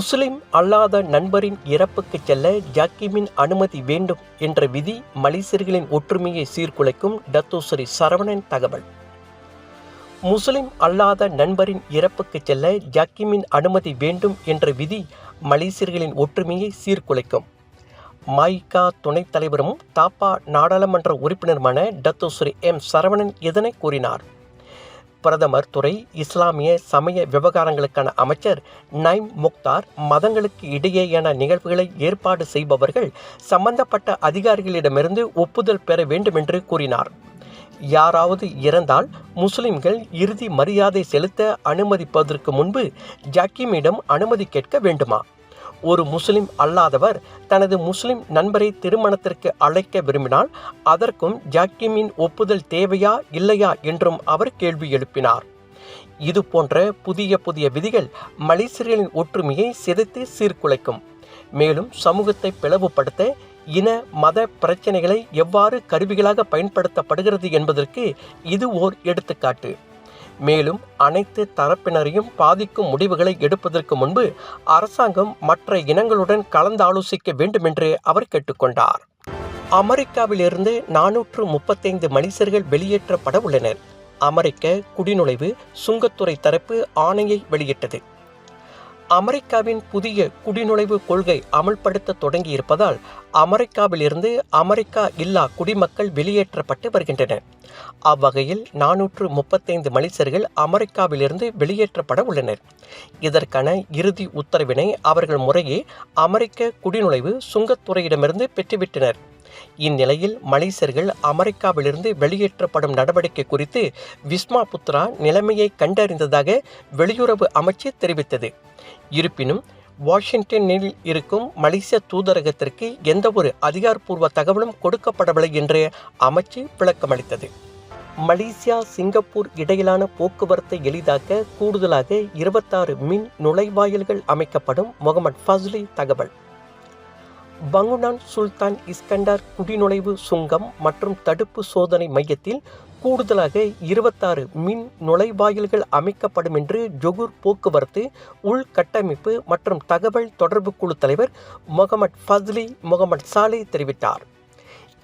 முஸ்லிம் அல்லாத நண்பரின் இறப்புக்கு செல்ல ஜாக்கிமின் அனுமதி வேண்டும் என்ற விதி மலேசியர்களின் ஒற்றுமையை சீர்குலைக்கும் டத்தோஸ்ரீ சரவணன் தகவல். முஸ்லிம் அல்லாத நண்பரின் இறப்புக்கு செல்ல ஜாக்கிமின் அனுமதி வேண்டும் என்ற விதி மலேசியர்களின் ஒற்றுமையை சீர்குலைக்கும். மாயிகா துணைத் தலைவரும் தாப்பா நாடாளுமன்ற உறுப்பினருமான டத்தோஸ்ரீ எம் சரவணன் இதனை கூறினார். பிரதமர் துறை இஸ்லாமிய சமய விவகாரங்களுக்கான அமைச்சர் நைம் முக்தார் மதங்களுக்கு இடையேயான நிகழ்வுகளை ஏற்பாடு செய்பவர்கள் சம்பந்தப்பட்ட அதிகாரிகளிடமிருந்து ஒப்புதல் பெற வேண்டும் என்று கூறினார். யாராவது இறந்தால் முஸ்லிம்கள் இறுதி மரியாதை செலுத்த அனுமதிப்பதற்கு முன்பு ஜக்கீமிடம் அனுமதி கேட்க வேண்டுமா? ஒரு முஸ்லிம் அல்லாதவர் தனது முஸ்லிம் நண்பரை திருமணத்திற்கு அழைக்க விரும்பினால் அதற்கும் ஜாக்கிமின் ஒப்புதல் தேவையா இல்லையா என்றும் அவர் கேள்வி எழுப்பினார். இது போன்ற புதிய புதிய விதிகள் மலேசியர்களின் ஒற்றுமையை சிதைத்து சீர்குலைக்கும். மேலும் சமூகத்தை பிளவுபடுத்த இன மத பிரச்சனைகளை எவ்வாறு கருவிகளாக பயன்படுத்தப்படுகிறது என்பதற்கு இது ஓர் எடுத்துக்காட்டு. மேலும் அனைத்து தரப்பினரையும் பாதிக்கும் முடிவுகளை எடுப்பதற்கு முன்பு அரசாங்கம் மற்ற இனங்களுடன் கலந்தாலோசிக்க வேண்டும் என்று அவர் கேட்டுக்கொண்டார். அமெரிக்காவிலிருந்து நானூற்று முப்பத்தைந்து மனிதர்கள் வெளியேற்றப்பட உள்ளனர். அமெரிக்க குடிநுழைவு சுங்கத்துறை தரப்பு ஆணையை வெளியிட்டது. அமெரிக்காவின் புதிய குடிநுழைவு கொள்கை அமல்படுத்த தொடங்கியிருப்பதால் அமெரிக்காவிலிருந்து அமெரிக்கா இல்லா குடிமக்கள் வெளியேற்றப்பட்டு வருகின்றனர் அவ்வகையில் நானூற்று முப்பத்தைந்து மனிதர்கள் அமெரிக்காவிலிருந்து வெளியேற்றப்பட உள்ளனர். இதற்கான இறுதி உத்தரவினை அவர்கள் முறையே அமெரிக்க குடிநுழைவு சுங்கத்துறையிடமிருந்து பெற்றுவிட்டனர். இந்நிலையில் மலேசியர்கள் அமெரிக்காவிலிருந்து வெளியேற்றப்படும் நடவடிக்கை குறித்து விஸ்மா புத்ரா நிலைமையை கண்டறிந்ததாக வெளியுறவு அமைச்சு தெரிவித்தது. இருப்பினும் வாஷிங்டனில் இருக்கும் மலேசிய தூதரகத்திற்கு எந்த ஒரு அதிகாரப்பூர்வ தகவலும் கொடுக்கப்படவில்லை என்று அமைச்சு விளக்கமளித்தது. மலேசியா சிங்கப்பூர் இடையிலான போக்குவரத்தை எளிதாக்க கூடுதலாக இருபத்தாறு மின் நுழைவாயில்கள் அமைக்கப்படும் முகமது ஃபஸ்லி தகவல். பங்குடான் சுல்தான் இஸ்கண்டார் குடிநுழைவு சுங்கம் மற்றும் தடுப்பு சோதனை மையத்தில் கூடுதலாக இருபத்தாறு மின் நுழைவாயில்கள் அமைக்கப்படும் என்று ஜொகூர் போக்குவரத்து உள்கட்டமைப்பு மற்றும் தகவல் தொடர்பு குழு தலைவர் முகமது ஃபஸ்லி முகமது சாலே தெரிவித்தார்.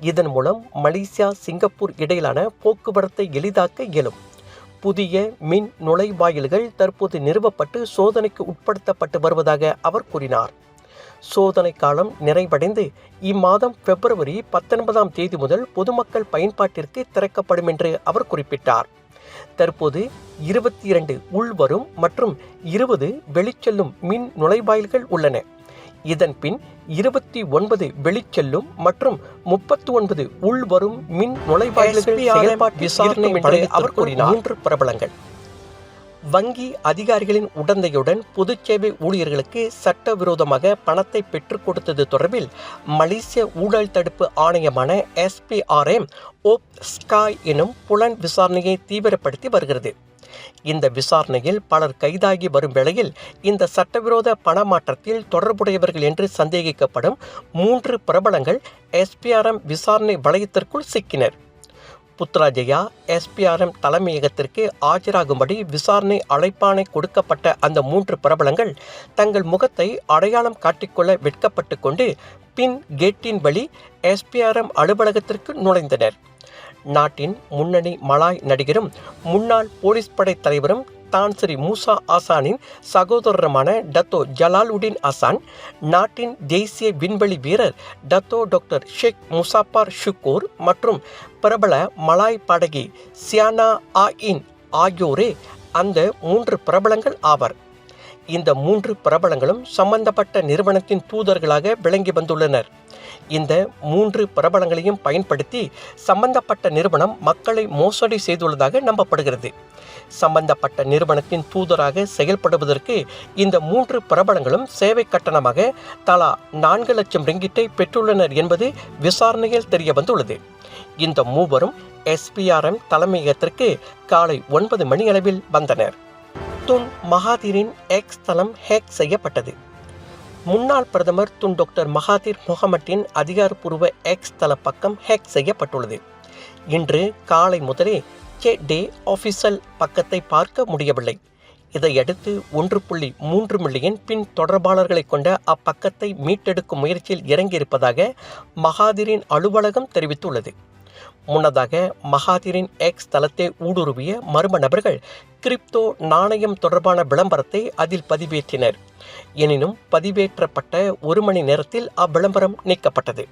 இதன் மூலம் மலேசியா சிங்கப்பூர் இடையிலான போக்குவரத்தை எளிதாக்க இயலும். புதிய மின் நுழைவாயில்கள் தற்போது நிறுவப்பட்டு சோதனைக்கு உட்படுத்தப்பட்டு வருவதாக அவர் கூறினார். சோதனை காலம் நிறைவடைந்து இம்மாதம் பிப்ரவரி பத்தொன்பதாம் தேதி முதல் பொதுமக்கள் பயன்பாட்டிற்கு திறக்கப்படும் என்று அவர் குறிப்பிட்டார். தற்போது இருபத்தி இரண்டு உள்வரும் மற்றும் இருபது வெளிச்செல்லும் மின் நுழைவாயில்கள் உள்ளன. இதன் பின் இருபத்தி ஒன்பது வெளிச்செல்லும் மற்றும் முப்பத்தி ஒன்பது உள்வரும் மின் நுழைவாயில்கள் செயல்பாட்டு விசாரணை என்று அவர் கூறினார். மூன்று பிரபலங்கள். வங்கி அதிகாரிகளின் உடந்தையுடன் பொதுச்சேவை ஊழியர்களுக்கு சட்டவிரோதமாக பணத்தை பெற்றுக் கொடுத்தது தொடர்பில் மலேசிய ஊழல் தடுப்பு ஆணையமான எஸ்பிஆர்எம் ஓப் ஸ்காய் எனும் புலன் விசாரணையை தீவிரப்படுத்தி வருகிறது. இந்த விசாரணையில் பலர் கைதாகி வரும் வேளையில் இந்த சட்டவிரோத பணமாற்றத்தில் தொடர்புடையவர்கள் என்று சந்தேகிக்கப்படும் மூன்று பிரபலங்கள் எஸ்பிஆர்எம் விசாரணை வளையத்திற்குள் சிக்கினர். புத்ராஜயா எஸ்பிஆர்எம் தலைமையகத்திற்கு ஆஜராகும்படி விசாரணை அழைப்பானை கொடுக்கப்பட்ட அந்த மூன்று பிரபலங்கள் தங்கள் முகத்தை அடையாளம் காட்டிக்கொள்ள வெட்கப்பட்டு கொண்டு பின் கேட்டின் வழி எஸ்பிஆர்எம் அலுவலகத்திற்கு நுழைந்தனர். நாட்டின் முன்னணி மலாய் நடிகரும் முன்னாள் போலீஸ் படை தலைவரும் தான் ஸ்ரீ மூசா ஆசானின் சகோதரமான டத்தோ ஜலாலுடின் அசான் நாட்டின் தேசிய விண்வெளி வீரர் Dato doctor Sheikh Muszaphar Shukor மற்றும் பிரபல மலாய் பாடகி சியானா ஆயின் ஆகியோரே அந்த மூன்று பிரபலங்கள் ஆவர். இந்த மூன்று பிரபலங்களும் சம்பந்தப்பட்ட நிறுவனத்தின் தூதர்களாக விளங்கி வந்துள்ளனர். இந்த மூன்று பிரபலங்களையும் பயன்படுத்தி சம்பந்தப்பட்ட நிறுவனம் மக்களை மோசடி செய்துள்ளதாக நம்பப்படுகிறது. சம்பந்தப்பட்ட நிறுவனத்தின் தூதராக செயல்படுவதற்கு இந்த மூன்று பிரபலங்களும் சேவை கட்டணமாக தலா நான்கு லட்சம் ரிங்கிட்டை பெற்றுள்ளனர் என்பது விசாரணையில் தெரிய வந்துள்ளது இந்த மூவரும் எஸ்பிஆர்எம் தலைமையகத்திற்கு காலை ஒன்பது மணி அளவில் வந்தனர். துன் மகாதீரின் எக்ஸ் தளம் ஹேக் செய்யப்பட்டது. முன்னாள் பிரதமர் துன் டாக்டர் மகாதீர் முகமட்டின் அதிகாரப்பூர்வ எக்ஸ் தள பக்கம் ஹேக் செய்யப்பட்டுள்ளது. இன்று காலை முதலே கே டே ஆஃபீஷியல் பக்கத்தை பார்க்க முடியவில்லை. இதையடுத்து ஒன்று புள்ளி மூன்று மில்லியன் பின் தொடர்பாளர்களை கொண்ட அப்பக்கத்தை மீட்டெடுக்கும் முயற்சியில் இறங்கியிருப்பதாக மகாதிரின் அலுவலகம் தெரிவித்துள்ளது. முன்னதாக மகாதிரின் எக்ஸ் தளத்தை ஊடுருவிய மர்ம நபர்கள் கிரிப்டோ நாணயம் தொடர்பான விளம்பரத்தை அதில் பதிவேற்றினர். எனினும் பதிவேற்றப்பட்ட ஒரு மணி நேரத்தில் அவ்விளம்பரம் நீக்கப்பட்டது.